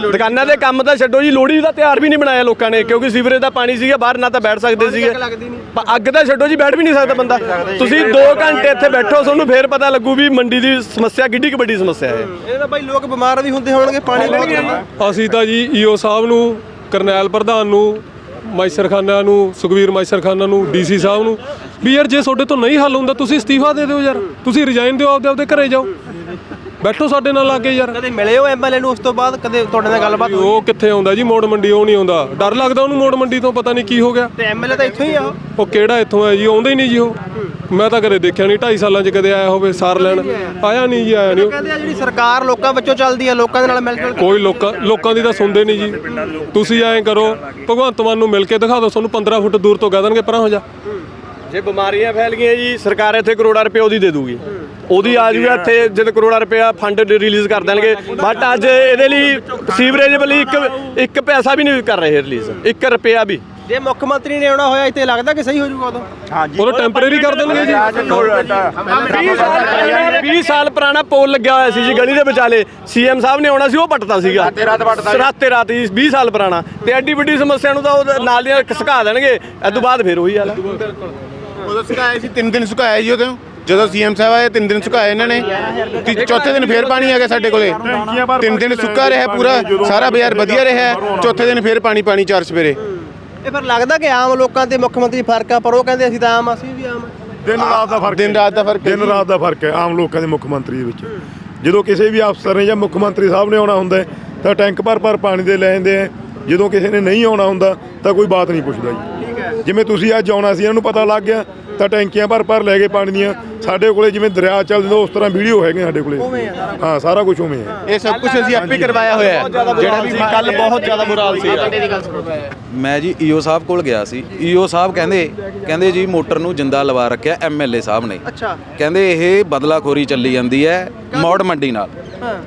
ਦੁਕਾਨਾਂ ਦੇ ਕੰਮ ਤਾਂ ਛੱਡੋ ਜੀ ਲੋੜੀ ਦਾ ਤਿਆਰ ਵੀ ਨਹੀਂ ਬਣਾਇਆ ਲੋਕਾਂ ਨੇ ਕਿਉਂਕਿ ਸੀਵਰੇਜ ਦਾ ਪਾਣੀ ਸੀਗਾ ਬਾਹਰ ਨਾ ਤਾਂ ਬੈਠ ਸਕਦੇ ਸੀਗੇ। ਅੱਗ ਤਾਂ ਛੱਡੋ ਜੀ ਬੈਠ ਵੀ ਨਹੀਂ ਸਕਦਾ ਬੰਦਾ। ਤੁਸੀਂ 2 ਘੰਟੇ ਇੱਥੇ ਬੈਠੋ ਤੁਹਾਨੂੰ ਫੇਰ ਪਤਾ ਲੱਗੂ ਵੀ ਮੰਡੀ ਦੀ ਸਮੱਸਿਆ ਕਿੱਡੀ ਕੁ ਵੱਡੀ ਸਮੱਸਿਆ ਹੈ। ਇਹ ਤਾਂ ਬਾਈ ਲੋਕ ਬਿਮਾਰ ਵੀ ਹੁੰਦੇ ਹੋਣਗੇ ਪਾਣੀ ਬਹੁਤ ਗੰਦਾ ਅਸੀਂ ਤਾਂ ਜੀ ਈਓ ਸਾਹਿਬ ਨੂੰ ਕਰਨੈਲ ਪ੍ਰਧਾਨ ਨੂੰ ਮਾਈਸਰ ਖਾਨਾ ਨੂੰ ਸੁਖਵੀਰ ਮਾਈਸਰ ਖਾਨਾ ਨੂੰ ਡੀਸੀ ਸਾਹਿਬ ਨੂੰ ਵੀ ਯਾਰ ਜੇ ਤੁਹਾਡੇ ਤੋਂ ਨਹੀਂ ਹੱਲ ਹੁੰਦਾ ਤੁਸੀਂ ਅਸਤੀਫਾ ਦੇ ਦਿਓ ਯਾਰ। ਤੁਸੀਂ ਰਿਜ਼ਾਈਨ ਦਿਓ ਆਪਦੇ ਆਪਦੇ ਘਰੇ ਜਾਓ। ਬੈਠੋ ਸਾਡੇ ਨਾਲ ਲਾ ਕੇ ਯਾਰ। ਕਦੇ ਮਿਲੇ ਹੋ ਐਮਐਲਏ ਨੂੰ ਉਸ ਤੋਂ ਬਾਅਦ? ਕਦੇ ਤੁਹਾਡੇ ਨਾਲ ਗੱਲਬਾਤ ਹੋਈ? ਉਹ ਕਿੱਥੇ ਆਉਂਦਾ ਜੀ? ਮੋੜ ਮੰਡੀ ਉਹ ਨਹੀਂ ਆਉਂਦਾ। ਡਰ ਲੱਗਦਾ ਉਹਨੂੰ ਮੋੜ ਮੰਡੀ ਤੋਂ? ਪਤਾ ਨਹੀਂ ਕੀ ਹੋ ਗਿਆ। ਤੇ ਐਮਐਲਏ ਤਾਂ ਇੱਥੋਂ ਹੀ ਆ ਉਹ? ਉਹ ਕਿਹੜਾ ਇੱਥੋਂ ਆਇਆ ਜੀ? ਆਉਂਦਾ ਹੀ ਨਹੀਂ ਜੀ ਉਹ। ਮੈਂ ਤਾਂ ਕਦੇ ਦੇਖਿਆ ਨਹੀਂ। 2.5 ਸਾਲਾਂ 'ਚ ਕਦੇ ਆਇਆ ਹੋਵੇ ਸਾਰ ਲੈਣ। ਆਇਆ? ਨਹੀਂ ਜੀ ਆਇਆ ਨਹੀਂ ਕਹਿੰਦੇ ਆ ਜਿਹੜੀ ਸਰਕਾਰ ਲੋਕਾਂ ਵਿੱਚੋਂ ਚੱਲਦੀ ਆ ਲੋਕਾਂ ਦੇ ਨਾਲ ਮਿਲ ਜੁਲ ਕੇ। ਕੋਈ ਲੋਕਾਂ ਲੋਕਾਂ ਦੀ ਤਾਂ ਸੁਣਦੇ ਨਹੀਂ ਜੀ। ਤੁਸੀਂ ਐਂ ਕਰੋ ਭਗਵੰਤ ਮਾਨ ਨੂੰ ਮਿਲ ਕੇ ਦਿਖਾ ਦਿਓ ਤੁਹਾਨੂੰ 15 ਫੁੱਟ ਦੂਰ ਤੋਂ ਕਹਿ ਦੇਣਗੇ ਪਰਾਂ ਹੋ ਜਾ। ਜੇ ਬਿਮਾਰੀਆਂ ਫੈਲ ਗਈਆਂ ਜੀ ਸਰਕਾਰ ਇੱਥੇ ਕਰੋੜਾਂ ਰੁਪਏ ਉਹਦੀ ਦੇ ਦੂਗੀ। ਉਹਦੀ ਆ ਜੂਗਾ ਇੱਥੇ ਜਦ ਕਰੋੜਾਂ ਰੁਪਇਆ ਫੰਡ ਰਿਲੀਜ਼ ਕਰ ਦੇਣਗੇ। ਬਟ ਅੱਜ ਇਹਦੇ ਲਈ ਸੀਵਰੇਜ ਵੱਲੀ ਇੱਕ ਇੱਕ ਪੈਸਾ ਵੀ ਨਹੀਂ ਕਰ ਰਹੇ ਰਿਲੀਜ਼ 1 ਰੁਪਿਆ ਵੀ। ਜੇ ਮੁੱਖ ਮੰਤਰੀ ਨੇ ਆਉਣਾ ਹੋਇਆ ਇੱਥੇ ਲੱਗਦਾ ਕਿ ਸਹੀ ਹੋ ਜਾਊਗਾ ਉਦੋਂ? ਹਾਂਜੀ। ਉਹ ਟੈਂਪਰੇਰੀ ਕਰ ਦੇਣਗੇ ਜੀ। 20 ਸਾਲ 20 ਸਾਲ ਪੁਰਾਣਾ ਪੋਲ ਲੱਗਿਆ ਹੋਇਆ ਸੀ ਜੀ ਗਲੀ ਦੇ ਵਿਚਾਲੇ। ਸੀਐਮ ਸਾਹਿਬ ਨੇ ਆਉਣਾ ਸੀ ਉਹ ਪੱਟਦਾ ਸੀਗਾ। ਰਾਤੇ ਰਾਤ ਪੱਟਦਾ ਰਾਤੇ ਰਾਤ ਜੀ 20 ਸਾਲ ਪੁਰਾਣਾ। ਤੇ ਐਡੀ ਵੱਡੀ ਸਮੱਸਿਆ ਨੂੰ ਤਾਂ ਉਹ ਨਾਲ ਦੀਆਂ ਸੁਕਾ ਦੇਣਗੇ। ਇਸ ਤੋਂ ਬਾਅਦ ਫਿਰ ਉਹੀ ਹਾਲ ਹੈ। ਉਦੋਂ ਸੁਕਾਇਆ ਸੀ ਤਿੰਨ ਦਿਨ ਸੁਕਾਇਆ ਜੀ ਉਦੋਂ ਜਦੋਂ ਸੀਐਮ ਸਾਹਿਬ ਆਏ ਤਿੰਨ ਦਿਨ ਸੁਕਾਏ ਇਹਨਾਂ ਨੇ। ਤੇ ਚੌਥੇ ਦਿਨ ਫੇਰ ਪਾਣੀ ਆ ਗਿਆ ਸਾਡੇ ਕੋਲੇ। ਤਿੰਨ ਦਿਨ ਸੁੱਕਾ ਰਿਹਾ ਪੂਰਾ ਸਾਰਾ ਬਾਜ਼ਾਰ ਵਧੀਆ ਰਿਹਾ। ਚੌਥੇ ਦਿਨ ਫੇਰ ਪਾਣੀ ਪਾਣੀ ਚਾਰ ਸਵੇਰੇ। ਇਹ ਫਿਰ ਲੱਗਦਾ ਕਿ ਆਮ ਲੋਕਾਂ ਤੇ ਮੁੱਖ ਮੰਤਰੀ ਫ਼ਰਕ ਆ ਪਰ ਉਹ ਕਹਿੰਦੇ ਅਸੀਂ ਤਾਂ ਆਮ ਅਸੀਂ ਵੀ ਆਮ। ਦਿਨ ਰਾਤ ਦਾ ਫ਼ਰਕ ਦਿਨ ਰਾਤ ਦਾ ਫ਼ਰਕ ਦਿਨ ਰਾਤ ਦਾ ਫ਼ਰਕ ਹੈ ਆਮ ਲੋਕਾਂ ਦੇ ਮੁੱਖ ਮੰਤਰੀ ਦੇ ਵਿੱਚ। ਜਦੋਂ ਕਿਸੇ ਵੀ ਅਫਸਰ ਨੇ ਜਾਂ ਮੁੱਖ ਮੰਤਰੀ ਸਾਹਿਬ ਨੇ ਆਉਣਾ ਹੁੰਦਾ ਤਾਂ ਟੈਂਕ ਭਰ ਭਰ ਪਾਣੀ ਦੇ ਲੈ ਜਾਂਦੇ ਆ। ਜਦੋਂ ਕਿਸੇ ਨੇ ਨਹੀਂ ਆਉਣਾ ਹੁੰਦਾ ਤਾਂ ਕੋਈ ਬਾਤ ਨਹੀਂ ਪੁੱਛਦਾ ਜੀ। ਜਿਵੇਂ ਤੁਸੀਂ ਅੱਜ ਆਉਣਾ ਸੀ ਇਹਨਾਂ ਨੂੰ ਪਤਾ ਲੱਗ ਗਿਆ ਤਾਂ ਟੈਂਕੀਆਂ ਭਰ ਭਰ ਲੈ ਕੇ ਪਾਣੀ ਦੀਆਂ। ਸਾਡੇ ਕੋਲੇ ਜਿਵੇਂ ਦਰਿਆ ਚੱਲਦਾ ਉਸ ਤਰ੍ਹਾਂ ਵੀਡੀਓ ਹੈਗੇ ਸਾਡੇ ਕੋਲੇ। ਹਾਂ ਸਾਰਾ ਕੁਝ ਉਵੇਂ ਹੈ ਇਹ ਸਭ ਕੁਝ ਅਸੀਂ ਆਪੇ ਕਰਵਾਇਆ ਹੋਇਆ ਹੈ। ਜਿਹੜਾ ਵੀ ਕੱਲ ਬਹੁਤ ਜ਼ਿਆਦਾ ਬੁਰਾ ਹਾਲ ਸੀ। ਮੈਂ ਜੀ ਈਓ ਸਾਹਿਬ ਕੋਲ ਗਿਆ ਸੀ। ਈਓ ਸਾਹਿਬ ਕਹਿੰਦੇ ਕਹਿੰਦੇ ਜੀ ਮੋਟਰ ਨੂੰ ਜਿੰਦਾ ਲਵਾ ਰੱਖਿਆ ਐਮਐਲਏ ਸਾਹਿਬ ਨੇ। ਅੱਛਾ। ਕਹਿੰਦੇ ਇਹ ਬਦਲਾਖੋਰੀ ਚੱਲੀ ਜਾਂਦੀ ਹੈ ਮੌੜ ਮੰਡੀ ਨਾਲ।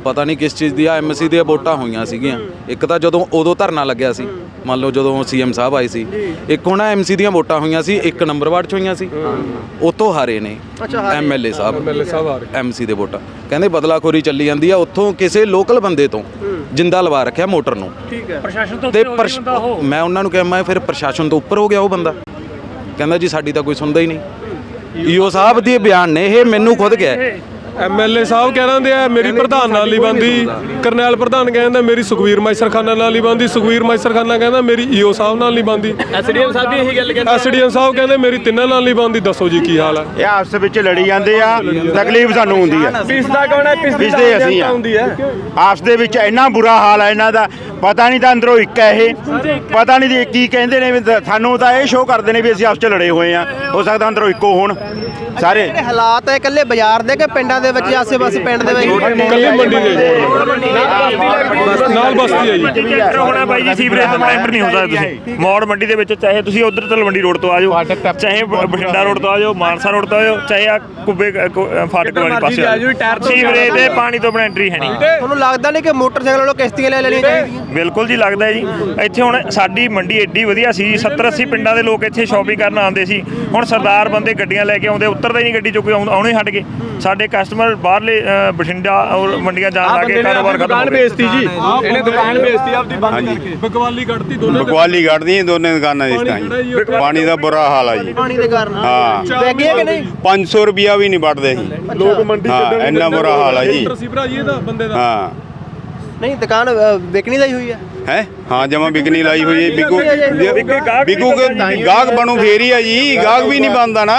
ਪਤਾ ਨਹੀਂ ਕਿਸ ਚੀਜ਼ ਦੀ ਆ ਐਮਸੀ ਦੀਆਂ ਵੋਟਾਂ ਹੋਈਆਂ ਸੀਗੀਆਂ। ਇੱਕ ਤਾਂ ਜਦੋਂ ਉਦੋਂ ਧਰਨਾ ਲੱਗਿਆ ਸੀ। ਮੰਨ ਲਓ ਜਦੋਂ ਸੀਐਮ ਸਾਹਿਬ ਆਏ ਸੀ ਇੱਕ ਹੁਣ ਐਮਸੀ ਦੀਆਂ ਵੋਟਾਂ ਹੋਈਆਂ ਸੀ ਇੱਕ ਨੰਬਰ ਵਾਰਡ 'ਚ ਹੋਈਆਂ ਸੀ। ਉਤੋਂ ਹਾਰੇ ਨੇ ਐਮਐਲਏ ਸਾਹਿਬ। ਐਮਐਲਏ ਸਾਹਿਬ ਆ ਰਹੇ ਐਮਸੀ ਦੇ ਵੋਟਾਂ। ਕਹਿੰਦੇ ਬਦਲਾਖੋਰੀ ਚੱਲੀ ਜਾਂਦੀ ਆ ਉੱਥੋਂ ਕਿਸੇ ਲੋਕਲ ਬੰਦੇ ਤੋਂ ਜਿੰਦਾ ਲਵਾ ਰੱਖਿਆ ਮੋਟਰ ਨੂੰ। ਪ੍ਰਸ਼ਾਸਨ ਤੋਂ ਤੇ ਪ੍ਰਸ਼- ਮੈਂ ਉਹਨਾਂ ਨੂੰ ਕਿਹਾ ਮੈਂ ਫਿਰ ਪ੍ਰਸ਼ਾਸਨ ਤੋਂ ਉੱਪਰ ਹੋ ਗਿਆ ਉਹ ਬੰਦਾ। ਕਹਿੰਦਾ ਜੀ ਸਾਡੀ ਤਾਂ ਕੋਈ ਸੁਣਦਾ ਹੀ ਨਹੀਂ। ਈਓ ਸਾਹਿਬ ਦੇ ਬਿਆਨ ਨੇ ਇਹ ਮੈਨੂੰ ਖੁਦ ਗਿਆ ਐਮਐਲਏ ਸਾਹਿਬ ਕਹਿ ਰਹੇ ਆ ਮੇਰੀ ਪ੍ਰਧਾਨ ਨਾਲ ਨਹੀਂ ਬੰਦੀ ਕਰਨੈਲ ਪ੍ਰਧਾਨ ਕਹਿੰਦਾ ਮੇਰੀ ਸੁਖਵੀਰ ਮਾਈਸਰਖਾਨਾ ਨਾਲ ਨਹੀਂ ਬੰਦੀ ਸੁਖਵੀਰ ਮਾਈਸਰਖਾਨਾ ਕਹਿੰਦਾ ਮੇਰੀ ਈਓ ਸਾਹਿਬ ਨਾਲ ਨਹੀਂ ਬੰਦੀ ਐਸਡੀਐਮ ਸਾਹਿਬ ਵੀ ਇਹੀ ਗੱਲ ਕਹਿੰਦੇ ਐਸਡੀਐਮ ਸਾਹਿਬ ਕਹਿੰਦੇ ਮੇਰੀ ਤਿੰਨਾਂ ਨਾਲ ਨਹੀਂ ਬੰਦੀ ਦੱਸੋ ਜੀ ਕੀ ਹਾਲ ਹੈ ਇਹ ਆਪਸ ਵਿੱਚ ਲੜੀ ਜਾਂਦੇ ਆ ਤਕਲੀਫ ਸਾਨੂੰ ਹੁੰਦੀ ਆ। ਪਿਸਦਾ ਕੌਣ ਹੈ? ਪਿਸਦੀ ਅਸੀਂ ਆ। ਹੈ ਆਪਸ ਦੇ ਵਿੱਚ ਇੰਨਾ ਬੁਰਾ ਹਾਲ ਹੈ ਇਹਨਾਂ ਦਾ ਪਤਾ ਨਹੀਂ ਤਾਂ ਅੰਦਰੋਂ ਇੱਕ ਹੈ ਇਹ। ਪਤਾ ਨਹੀਂ ਕੀ ਕਹਿੰਦੇ ਨੇ ਸਾਨੂੰ ਤਾਂ ਇਹ ਸ਼ੋਅ ਕਰਦੇ ਨੇ ਵੀ ਅਸੀਂ ਆਪਸ 'ਚ ਲੜੇ ਹੋਏ ਆ। ਹੋ ਸਕਦਾ ਅੰਦਰੋਂ ਇੱਕੋ ਹੋਣ। ਸਾਰੇ। ਜਿਹੜੇ ਹਾਲਾਤ ਹੈ ਇਕੱਲੇ ਬਾਜ਼ਾਰ ਦੇ ਕਿ ਪਿੰਡਾਂ ਦੇ ਵਿੱਚ ਆਸੇ-ਪਾਸੇ ਪਿੰਡ ਦੇ ਵਿੱਚ? ਕੱਲੀ ਮੰਡੀ ਦੇ ਨਾਲ ਬਸਤੀ ਹੈ ਜੀ। ਹੋਣਾ ਬਾਈ ਜੀ ਸੀਵਰੇਜ ਤੋਂ ਐਂਟਰ ਨਹੀਂ ਹੁੰਦਾ ਤੁਸੀਂ। ਮੌੜ ਮੰਡੀ ਦੇ ਵਿੱਚ ਚਾਹੇ ਤੁਸੀਂ ਉਧਰ ਤਲਵੰਡੀ ਰੋਡ ਤੋਂ ਆ ਜਾਓ ਚਾਹੇ ਬਠਿੰਡਾ ਰੋਡ ਤੋਂ ਆ ਜਾਓ ਮਾਨਸਾ ਰੋਡ ਤੋਂ ਆ ਜਾਓ ਚਾਹੇ ਆ ਕੁੱਬੇ ਫਾਟਕ ਵਾਲੀ ਪਾਸੇ ਆ ਜਾਓ। ਸੀਵਰੇਜ ਦੇ ਪਾਣੀ ਤੋਂ ਬਿਨਾਂ ਐਂਟਰੀ ਹੈ ਨਹੀਂ। ਤੁਹਾਨੂੰ ਲੱਗਦਾ ਨਹੀਂ ਕਿ ਮੋਟਰਸਾਈਕਲ ਵਾਲੋ ਕਿਸ਼ਤੀਆਂ ਲੈ ਲੈਣੀਆਂ ਚਾਹੀਦੀਆਂ? ਬਿਲਕੁਲ ਜੀ ਲੱਗਦਾ ਹੈ ਜੀ। ਇੱਥੇ ਹੁਣ ਸਾਡੀ ਮੰਡੀ ਐਡੀ ਵਧੀਆ ਸੀ 70 80 ਪਿੰਡਾਂ ਦੇ ਲੋਕ ਇੱਥੇ ਸ਼ਾਪਿੰਗ ਕਰਨ ਆਉਂਦੇ ਸੀ। ਹੁਣ ਸਰਦਾਰ ਬੰਦੇ ਗੱਡੀਆਂ ਲੈ ਕੇ ਆਉਂਦੇ ਉਤਰਦੇ ਹੀ ਨਹੀਂ ਗੱਡੀ ਚੋਂ ਕੋਈ ਆਉਂ- ਆਉਣੇ ਹਟ ਗਏ ਸਾਡੇ ਕਸਟਮਰ ਬਾਹਰਲੇ ਬਠਿੰਡਾ ਔਰ ਮੰਡੀਆਂ ਜਾਣ ਲੱਗੇ ਕਾਰੋਬਾਰ ਖਤਮ ਹੋ ਦੁਕਾਨ ਗਿਆ ਵੇਚਤੀ ਜੀ। ਇਹਨੇ ਦੁਕਾਨ ਵੇਚਤੀ ਆਪਦੀ ਬੰਦ ਕਰਕੇ। ਬਕਵਾਲੀ ਕੱਢਤੀ ਦੋਨੇ ਬਕਵਾਲੀ ਕੱਢਦੀਆਂ ਦੋਨੇ ਦੁਕਾਨਾਂ ਇਸ ਤਰ੍ਹਾਂ ਪਾਣੀ ਦਾ ਬੁਰਾ ਹਾਲ ਆ ਜੀ। ਪਾਣੀ ਦੇ ਕਾਰਨ। ਹਾਂ। ਵੈਗੀ ਹੈ ਕਿ ਨਹੀਂ? 500 ਰੁਪਿਆ ਵੀ ਨਹੀਂ ਵੱਟਦੇ ਸੀ। ਲੋਕ ਮੰਡੀ ਕੱਢਣ ਇੰਨਾ ਬੁਰਾ ਹਾਲ ਆ ਜੀ। ਲੀਟਰ ਸੀ ਭਰਾ ਜੀ ਇਹਦਾ ਬੰਦੇ ਦਾ। ਹਾਂ। ਨਹੀਂ ਦੁਕਾਨ ਅ, ਵਿਕਣੀ ਦਾ ਹੀ ਹੋਈ ਹੈ ਹੈ? ਹਾਂ ਜਮਾ ਬਿਕਨੀ ਲਾਈ ਹੋਈ ਹੈ ਬਿਕੂ ਬਿਕੂ ਗਾਹਕ ਬਣੂ ਫੇਰ ਹੀ ਆ ਜੀ ਗਾਹਕ ਵੀ ਨਹੀਂ ਬਣਦਾ ਨਾ।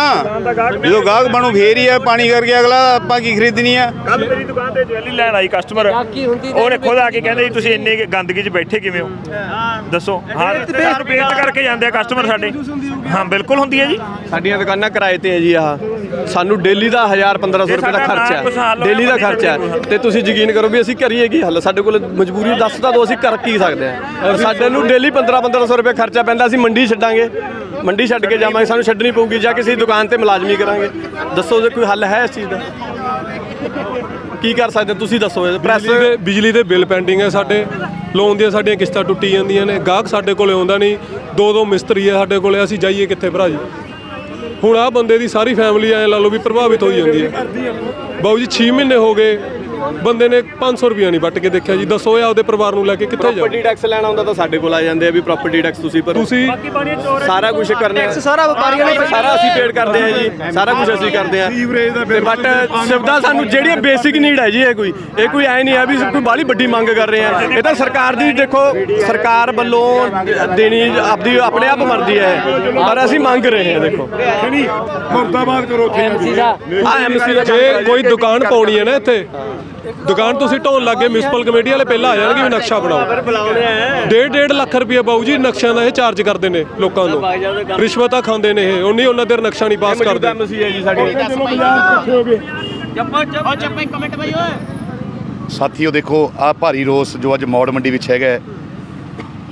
ਜਦੋਂ ਗਾਹਕ ਬਣੂ ਫੇਰ ਹੀ ਆ ਪਾਣੀ ਕਰਕੇ ਅਗਲਾ ਆਪਾਂ ਕੀ ਖਰੀਦਣੀ ਆ? ਕੱਲ ਮੇਰੀ ਦੁਕਾਨ ਤੇ ਜਵੈਲਰੀ ਲੈਣ ਆਈ ਕਸਟਮਰ ਉਹਨੇ ਖੁਦ ਆ ਕੇ ਕਹਿੰਦੇ ਜੀ ਤੁਸੀਂ ਇੰਨੇ ਗੰਦਗੀ 'ਚ ਬੈਠੇ ਕਿਵੇਂ ਹੋ? ਦੱਸੋ। ਹਾਂ ਬੇਇੱਜ਼ਤ ਕਰਕੇ ਜਾਂਦੇ ਆ ਕਸਟਮਰ ਸਾਡੇ। ਹਾਂ ਬਿਲਕੁਲ ਹੁੰਦੀ ਹੈ ਜੀ। ਸਾਡੀਆਂ ਦੁਕਾਨਾਂ ਕਿਰਾਏ ਤੇ ਹੈ ਜੀ ਆਹ। ਸਾਨੂੰ ਡੇਲੀ ਦਾ 1000 1500 ਰੁਪਏ ਦਾ ਖਰਚਾ ਹੈ। ਡੇਲੀ ਦਾ ਖਰਚਾ ਹੈ। ਤੇ ਤੁਸੀਂ ਯਕੀਨ ਕਰੋ ਵੀ ਅਸੀਂ ਕਰੀਏ ਕੀ ਹੱਲ? ਸਾਡੇ ਕੋਲ ਮਜਬੂਰੀ ਦੱਸ ਤਾਂ ਦੋ ਅਸੀਂ ਕਰ ਕੀ ਸਕਦੇ ਹਾਂ? ਸਾਡੇ ਨੂੰ ਡੇਲੀ 15 1500 ਰੁਪਏ ਖਰਚਾ ਪੈਂਦਾ ਅਸੀਂ ਮੰਡੀ ਛੱਡਾਂਗੇ। ਮੰਡੀ ਛੱਡ ਕੇ ਜਾਵਾਂਗੇ ਸਾਨੂੰ ਛੱਡਣੀ ਪਊਗੀ ਜਾਂ ਕਿਸੇ ਦੁਕਾਨ ਤੇ ਮੁਲਾਜ਼ਮੀ ਕਰਾਂਗੇ। ਦੱਸੋ ਜੇ ਕੋਈ ਹੱਲ ਹੈ ਇਸ ਚੀਜ਼ ਦਾ? ਕੀ ਕਰ ਸਕਦੇ ਤੁਸੀਂ ਦੱਸੋ ਪ੍ਰੈਸ ਦੇ ਬਿਜਲੀ ਦੇ ਬਿੱਲ ਪੈਂਡਿੰਗ ਹੈ ਸਾਡੇ। ਲੋਨ ਦੀਆਂ ਸਾਡੀਆਂ ਕਿਸ਼ਤਾਂ ਟੁੱਟੀ ਜਾਂਦੀਆਂ ਨੇ। ਗਾਹਕ ਸਾਡੇ ਕੋਲੇ ਆਉਂਦਾ ਨਹੀਂ। ਦੋ ਦੋ ਮਿਸਤਰੀ ਹੈ ਸਾਡੇ ਕੋਲੇ ਅਸੀਂ ਜਾਈਏ ਕਿੱਥੇ ਭਰਾ ਜੀ? ਹੁਣ ਆ ਬੰਦੇ ਦੀ ਸਾਰੀ ਫੈਮਿਲੀ ਐ ਲਾ ਲਓ ਵੀ ਪ੍ਰਭਾਵਿਤ ਹੋਈ ਜਾਂਦੀ ਹੈ। ਬਾਊ ਜੀ 6 ਮਹੀਨੇ ਹੋ ਗਏ। ਬੰਦੇ ਨੇ 500 ਰੁਪਿਆ ਨਹੀਂ ਵੱਟ ਕੇ ਦੇਖਿਆ ਜੀ ਦੱਸੋ ਇਹ ਆਪਦੇ ਪਰਿਵਾਰ ਨੂੰ ਲੈ ਕੇ ਕਿੱਥੇ ਜਾਓ ਪ੍ਰਾਪਰਟੀ ਟੈਕਸ ਲੈਣਾ ਹੁੰਦਾ ਤਾਂ ਸਾਡੇ ਕੋਲ ਆ ਜਾਂਦੇ ਆ ਵੀ ਪ੍ਰਾਪਰਟੀ ਟੈਕਸ ਤੁਸੀਂ ਭਰੋ। ਤੁਸੀਂ ਸਾਰਾ ਕੁਝ ਕਰਨਾ ਹੈ। ਸਾਰਾ ਵਪਾਰੀਆਂ ਨੇ ਸਾਰਾ ਅਸੀਂ ਪੇਡ ਕਰਦੇ ਆ ਜੀ। ਸਾਰਾ ਕੁਝ ਅਸੀਂ ਕਰਦੇ ਆ। ਤੇ ਬਟ ਸਿਵਦਾ ਸਾਨੂੰ ਜਿਹੜੀ ਬੇਸਿਕ ਨੀਡ ਹੈ ਜੀ ਇਹ ਕੋਈ ਇਹ ਕੋਈ ਐ ਨਹੀਂ ਆ ਵੀ ਕੋਈ ਬਾਲੀ ਵੱਡੀ ਮੰਗ ਕਰ ਰਹੇ ਆ। ਇਹ ਤਾਂ ਸਰਕਾਰ ਦੀ ਦੇਖੋ ਸਰਕਾਰ ਵੱਲੋਂ ਦੇਣੀ ਆਪਦੀ ਆਪਣੇ ਆਪ ਮਰਜ਼ੀ ਹੈ। ਪਰ ਅਸੀਂ ਮੰਗ ਰਹੇ ਹਾਂ ਦੇਖੋ। ਨਹੀਂ ਮੁਰਦਾਬਾਦ ਕਰੋ ਉੱਥੇ ਆ ਐਮਸੀ ਦਾ ਜੇ ਕੋਈ ਦੁਕਾਨ ਪਾਉਣੀ ਹੈ ਨਾ ਇੱਥੇ ਦੁਕਾਨ ਤੁਸੀਂ ਢਾਉਣ ਲੱਗੇ ਮਿਊਨਿਸਪਲ ਕਮੇਟੀ ਵਾਲੇ ਪਹਿਲਾਂ ਆ ਜਾਣਗੇ ਵੀ ਨਕਸ਼ਾ ਬਣਾਓ। ਬੁਲਾਉਣੇ ਆ ਡੇਢ ਡੇਢ ਲੱਖ ਰੁਪਏ ਬਾਊ ਜੀ ਨਕਸ਼ਿਆਂ ਦਾ ਇਹ ਚਾਰਜ ਕਰਦੇ ਨੇ ਲੋਕਾਂ ਨੂੰ। ਰਿਸ਼ਵਤਾਂ ਖਾਂਦੇ ਨੇ ਇਹ ਉਨੀ ਉਹਨਾਂ ਦੇਰ ਨਕਸ਼ਾ ਨਹੀਂ ਪਾਸ ਕਰਦੇ। ਐਮਸੀ ਹੈ ਜੀ ਸਾਡੇ। ਚੱਪਾ ਚੱਪਾ। ਚੱਪਾ ਇੱਕ ਮਿੰਟ ਬਈ ਓਏ। ਸਾਥੀਓ ਦੇਖੋ ਆ ਭਾਰੀ ਰੋਸ ਜੋ ਅੱਜ ਮੌੜ ਮੰਡੀ ਵਿੱਚ ਹੈਗਾ ਹੈ।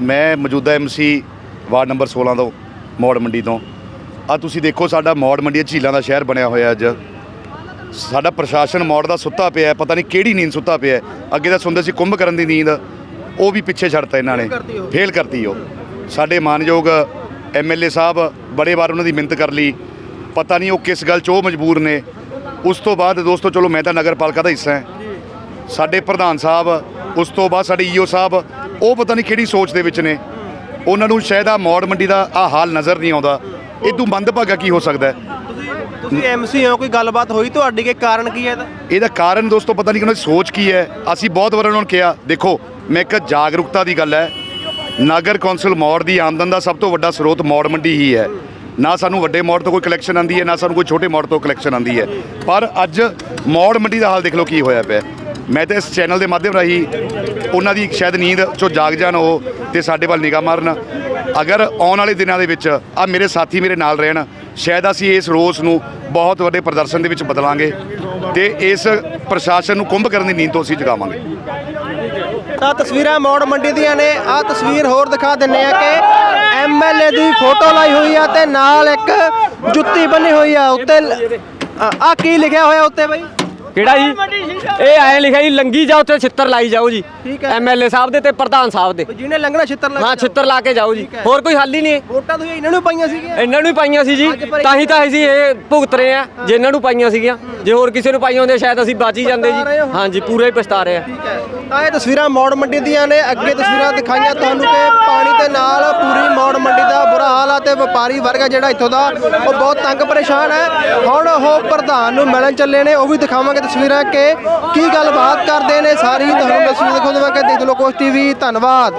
ਮੈਂ ਮੌਜੂਦਾ ਐਮਸੀ ਵਾਰਡ ਨੰਬਰ 16 ਤੋਂ ਮੌੜ ਮੰਡੀ ਤੋਂ। ਆ ਤੁਸੀਂ ਦੇਖੋ ਸਾਡਾ ਮੌੜ ਮੰਡੀ ਝੀਲਾਂ ਦਾ ਸ਼ਹਿਰ ਬਣਿਆ ਹੋਇਆ ਅੱਜ। ਸਾਡਾ ਪ੍ਰਸ਼ਾਸਨ ਮੌੜ ਦਾ ਸੁੱਤਾ ਪਿਆ ਪਤਾ ਨਹੀਂ ਕਿਹੜੀ ਨੀਂਦ ਸੁੱਤਾ ਪਿਆ। ਅੱਗੇ ਤਾਂ ਸੁਣਦੇ ਸੀ ਕੁੰਭ ਕਰਨ ਦੀ ਨੀਂਦ ਉਹ ਵੀ ਪਿੱਛੇ ਛੱਡਤਾ ਇਹਨਾਂ ਨੇ। ਫੇਲ ਕਰਤੀ ਉਹ। ਸਾਡੇ ਮਾਨਯੋਗ ਐਮਐਲਏ ਸਾਹਿਬ ਬੜੇ ਵਾਰ ਉਹਨਾਂ ਦੀ ਮਿੰਤ ਕਰ ਲਈ। ਪਤਾ ਨਹੀਂ ਉਹ ਕਿਸ ਗੱਲ 'ਚ ਉਹ ਮਜਬੂਰ ਨੇ। ਉਸ ਤੋਂ ਬਾਅਦ ਦੋਸਤੋ ਚਲੋ ਮੈਂ ਤਾਂ ਨਗਰ ਪਾਲਿਕਾ ਦਾ ਹਿੱਸਾ ਹਾਂ। ਸਾਡੇ ਪ੍ਰਧਾਨ ਸਾਹਿਬ ਉਸ ਤੋਂ ਬਾਅਦ ਸਾਡੇ ਈਓ ਸਾਹਿਬ ਉਹ ਪਤਾ ਨਹੀਂ ਕਿਹੜੀ ਸੋਚ ਦੇ ਵਿੱਚ ਨੇ। ਉਹਨਾਂ ਨੂੰ ਸ਼ਾਇਦ ਆ ਮੌੜ ਮੰਡੀ ਦਾ ਆ ਹਾਲ ਨਜ਼ਰ ਨਹੀਂ ਆਉਂਦਾ। ਇਦੋਂ ਮੰਦਭਾਗਾ ਕੀ ਹੋ ਸਕਦਾ? ਤੁਸੀਂ ਐਮਸੀ ਹੋ, ਕੋਈ ਗੱਲਬਾਤ ਹੋਈ ਤੁਹਾਡੀ ਕਿ ਕਾਰਨ ਕੀ ਹੈ ਇਹਦਾ? ਇਹਦਾ ਕਾਰਨ ਦੋਸਤੋ ਪਤਾ ਨਹੀਂ ਕਿ ਉਹਨਾਂ ਦੀ ਸੋਚ ਕੀ ਹੈ। ਅਸੀਂ ਬਹੁਤ ਵਾਰ ਉਹਨਾਂ ਨੂੰ ਕਿਹਾ, ਦੇਖੋ, ਮੈਂ ਇੱਕ ਜਾਗਰੂਕਤਾ ਦੀ ਗੱਲ ਹੈ। ਨਗਰ ਕੌਂਸਲ ਮੌੜ ਦੀ ਆਮਦਨ ਦਾ ਸਭ ਤੋਂ ਵੱਡਾ ਸਰੋਤ ਮੌੜ ਮੰਡੀ ਹੀ ਹੈ। ਨਾ ਸਾਨੂੰ ਵੱਡੇ ਮੌੜ ਤੋਂ ਕੋਈ ਕਲੈਕਸ਼ਨ ਆਂਦੀ ਹੈ, ਨਾ ਸਾਨੂੰ ਕੋਈ ਛੋਟੇ ਮੌੜ ਤੋਂ ਕਲੈਕਸ਼ਨ ਆਂਦੀ ਹੈ। ਪਰ ਅੱਜ ਮੌੜ ਮੰਡੀ ਦਾ ਹਾਲ ਦੇਖ ਲਓ ਕੀ ਹੋਇਆ ਪਿਆ। ਮੈਂ ਤਾਂ ਇਸ ਚੈਨਲ ਦੇ ਮਾਧਿਅਮ ਰਾਹੀਂ ਉਹਨਾਂ ਦੀ ਸ਼ਾਇਦ ਨੀਂਦ ਚੋਂ ਜਾਗ ਜਾਣ ਉਹ ਤੇ ਸਾਡੇ ਵੱਲ ਨਿਗਾਹ ਮਾਰਨ। ਅਗਰ ਆਉਣ ਵਾਲੇ ਦਿਨਾਂ ਦੇ ਵਿੱਚ ਆ ਮੇਰੇ ਸਾਥੀ ਮੇਰੇ ਨਾਲ ਰਹਿਣ ਸ਼ਾਇਦ ਅਸੀਂ ਇਸ ਰੋਸ ਨੂੰ ਬਹੁਤ ਵੱਡੇ ਪ੍ਰਦਰਸ਼ਨ ਦੇ ਵਿੱਚ ਬਦਲਾਂਗੇ ਤੇ ਇਸ ਪ੍ਰਸ਼ਾਸਨ ਨੂੰ ਕੁੰਭ ਕਰਨ ਦੀ ਨੀਂਦ ਤੋਂ ਅਸੀਂ ਜਗਾਵਾਂਗੇ। ਤਾਂ ਤਸਵੀਰਾਂ ਮੌੜ ਮੰਡੀ ਦੀਆਂ ਨੇ। ਆਹ ਤਸਵੀਰ ਹੋਰ ਦਿਖਾ ਦਿੰਨੇ ਆ ਕਿ ਐਮਐਲਏ ਦੀ ਫੋਟੋ ਲਾਈ ਹੋਈ ਆ ਤੇ ਨਾਲ ਇੱਕ ਜੁੱਤੀ ਬੰਨੀ ਹੋਈ ਆ। ਉੱਤੇ ਆ ਕੀ ਲਿਖਿਆ ਹੋਇਆ ਉੱਤੇ ਬਈ? ਕਿਹੜਾ ਜੀ? ਇਹ ਐ ਲਿਖਿਆ ਜੀ ਲੰਗੀ ਜਾ ਉੱਥੇ ਛਿੱਤਰ ਲਾਈ ਜਾਓ ਜੀ। ਠੀਕ ਹੈ। ਐਮਐਲਏ ਸਾਹਿਬ ਦੇ ਤੇ ਪ੍ਰਧਾਨ ਸਾਹਿਬ ਦੇ। ਜਿਹਨੇ ਲੰਘਣਾ ਛਿੱਤਰ ਲੱਗ ਹਾਂ ਛਿੱਤਰ ਲਾ ਕੇ ਜਾਓ ਜੀ। ਹੋਰ ਕੋਈ ਹੱਲ ਹੀ ਨਹੀਂ ਹੈ। ਵੋਟਾਂ ਤੁਸੀਂ ਇਹਨਾਂ ਨੂੰ ਪਾਈਆਂ ਸੀਗੀਆਂ। ਇਹਨਾਂ ਨੂੰ ਹੀ ਪਾਈਆਂ ਸੀ ਜੀ। ਤਾਂ ਹੀ ਤਾਂ ਅਸੀਂ ਇਹ ਭੁਗਤ ਰਹੇ ਆ ਜੇ ਇਹਨਾਂ ਨੂੰ ਪਾਈਆਂ ਸੀਗੀਆਂ। ਜੇ ਹੋਰ ਕਿਸੇ ਨੂੰ ਪਾਈਆਂ ਹੁੰਦੀਆਂ ਸ਼ਾਇਦ ਅਸੀਂ ਬਚ ਹੀ ਜਾਂਦੇ ਪਛਤਾ ਰਹੇ ਹੋ? ਜੀ ਹਾਂਜੀ ਪੂਰਾ ਹੀ ਪਛਤਾ ਰਹੇ ਆ ਠੀਕ ਹੈ। ਤਾਂ ਇਹ ਤਸਵੀਰਾਂ ਮੌੜ ਮੰਡੀ ਦੀਆਂ ਨੇ। ਅੱਗੇ ਤਸਵੀਰਾਂ ਦਿਖਾਈਆਂ ਤੁਹਾਨੂੰ ਕਿ ਪਾਣੀ ਦੇ ਨਾਲ ਪੂਰੀ ਮੌੜ ਮੰਡੀ ਦਾ ਬੁਰਾ ਹਾਲ ਆ ਤੇ ਵਪਾਰੀ ਵਰਗ ਆ ਜਿਹੜਾ ਇੱਥੋਂ ਦਾ ਉਹ ਬਹੁਤ ਤੰਗ ਪਰੇਸ਼ਾਨ ਹੈ। ਹੁਣ ਉਹ ਪ੍ਰਧਾਨ ਨੂੰ ਮਿਲਣ ਚੱਲੇ ਨੇ ਉਹ ਵੀ ਦਿਖਾਵਾਂਗੇ ਤਸਵੀਰਾਂ ਕਿ ਕੀ ਗੱਲਬਾਤ ਕਰਦੇ ਨੇ ਸਾਰੀ। ਤੁਹਾਨੂੰ ਤਸਵੀਰ ਦਿਖਾਉਂਦੇ ਮੈਂ ਕਿ ਦੇਖ ਲੋ ਕੋਸ ਟੀਵੀ, ਧੰਨਵਾਦ।